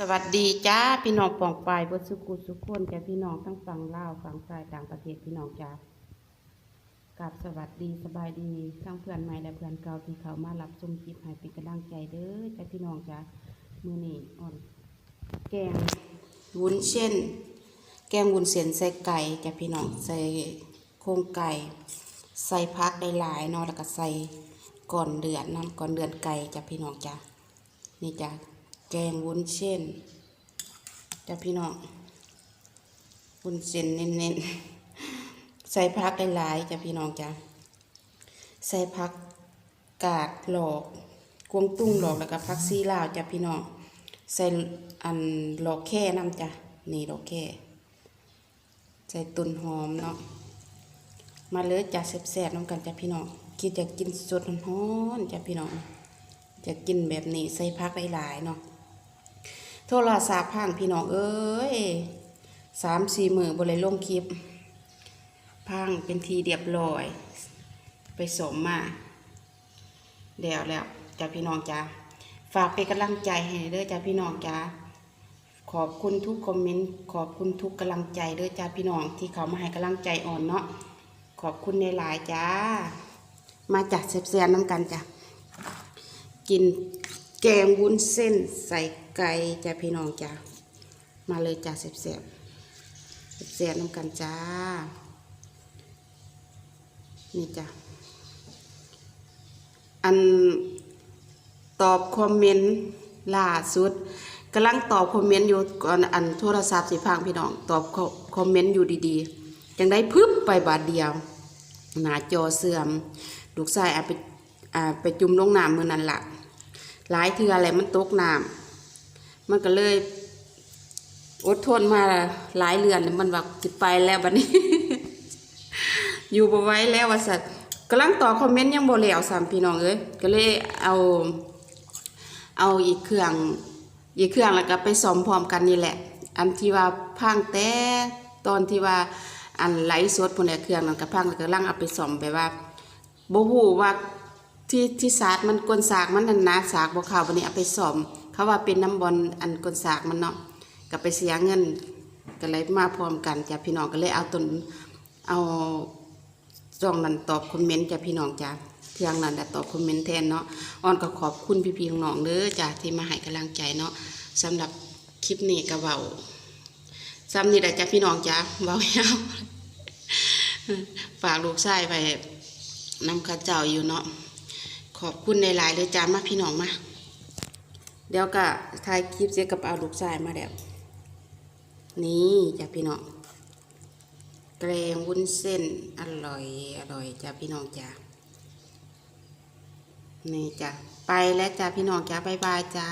สวัสดีจ้าพี่น้องปองปายบนสุกุสุขคนจ้าพี่น้องทั้งฝั่งลาวฝั่งไทยต่างประเทศพี่น้องจ้ากับสวัสดีสบายดีทั้งเพื่อนใหม่และเพื่อนเก่าที่เขามารับชมคลิปให้เป็นกำลังใจเด้อจ้าพี่น้องจ้ามือนี่อ่อน แกงวุ้นเส้น แกงวุ้นเส้นใส่ไก่จ้าพี่น้องใส่โครงไก่ ใส่พักได้หลายเนาะแล้วก็ใส่ก่อนเดือนน้ำก่อนเดือนไก่จ้าพี่น้องจ้านี่จ้า แกงวุ้นเส้นจ้าพี่น้องวุ้นเส้นเน้นๆ ใส่พักหลายๆจ้าพี่น้องจ้าใส่พักกาดหลอกกวงตุ้งหลอกแล้วก็พักซีลาวจ้าพี่น้องใส่อันหลอกแค่น้ำจ้านี่หลอกแค่ใส่ตุนหอมเนาะมาเลยจ้ะแซ่บๆน้ำกันจ้ะพี่น้องคิดอยากกินสดร้อนๆจ้ะพี่น้องจะกินแบบนี้ใส่พักหลายๆเนาะ โทรศัพท์พังพี่น้องเอ้ยสามสี่มือบริลงคลิป พังเป็นทีเรียบร้อย ไปสมมาเดี๋ยวแล้วจ้ะพี่น้องจ้ะฝากเป็นกำลังใจให้เด้อจ้ะพี่น้องจ้ะขอบคุณทุกคอมเมนต์ขอบคุณทุกกำลังใจเด้อจ้ะพี่น้องที่เขามาให้กำลังใจอ่อนเนาะขอบคุณในหลายจ้า มาจากเสียบๆน้ำกันจ้ะกิน แกงวุ้นเส้นใส่ไก่จ้ะพี่น้องจ้ะมาเลยจ้ะเสียบๆเสียบๆน้ำกันจ้า นี่จ้ะอันตอบคอมเมนต์ล่าสุดกำลังตอบคอมเมนต์อยู่ก่อนอันโทรศัพท์สิพังพี่น้อง ตอบคอมเมนต์อยู่ดีๆจังได้พึบไปบาทเดียว หน้าจอเสื่อมลูกชายอาไปอาไปจุ่มลงน้ำมือนั่นละ หลายเทืออะไรมันตกน้ำมันก็เลย อดทนมาหลายเรือนมันว่าจิไปแล้วบัดนี้ อยู่บ่ไว้แล้วว่าสัตว์กำลังต่อคอมเมนต์ยังบ่แล้วสามพี่น้องเอ้ยก็เลยเอา เอาอีกเครื่องอีกเครื่องแล้วก็ไปซ่อมพร้อมกันนี่แหละ อันที่ว่าพังแต่ตอนที่ว่าอันไหลฟ์สดพวกนี้เครื่องนั้นก็พังแล้วก็ลังเอาไปซ่อมไปว่าบ่ฮู้ว่า ที่ที่สากมันกลสากมันนันนะสากบ่เข้าบัดนี้เอาไปซ่อม เขาว่าเป็นน้ำบอลอันกลสากมันเนาะก็ไปเสียเงินก็เลยมาพร้อมกันจ้ะพี่น้องก็เลยเอาตนเอาจองนั้นตอบคอมเมนต์จ้ะพี่น้องจ้ะเที่ยงนั้นได้ตอบคอมเมนต์แทนเนาะออนก็ขอบคุณพี่ๆน้องเด้อจ้ะที่มาให้กำลังใจเนาะสำหรับคลิปนี้ก็เว้าซ้ำนี่แหละจ้ะพี่น้องจ้ะเว้ายาวฝากลูกชายไปนำข้าเจ้าอยู่เนาะ ขอบคุณในหลายเลยจ้ามาพี่น้องมาเดี๋ยวก็ถ่ายคลิปเสียกับเอาลูกชายมาแล้วนี่จ้าพี่น้องแกงวุ้นเส้นอร่อยอร่อยจ้าพี่น้องจ้านี่จ้าไปแล้วจ้าพี่น้องจ้าบายบายจ้า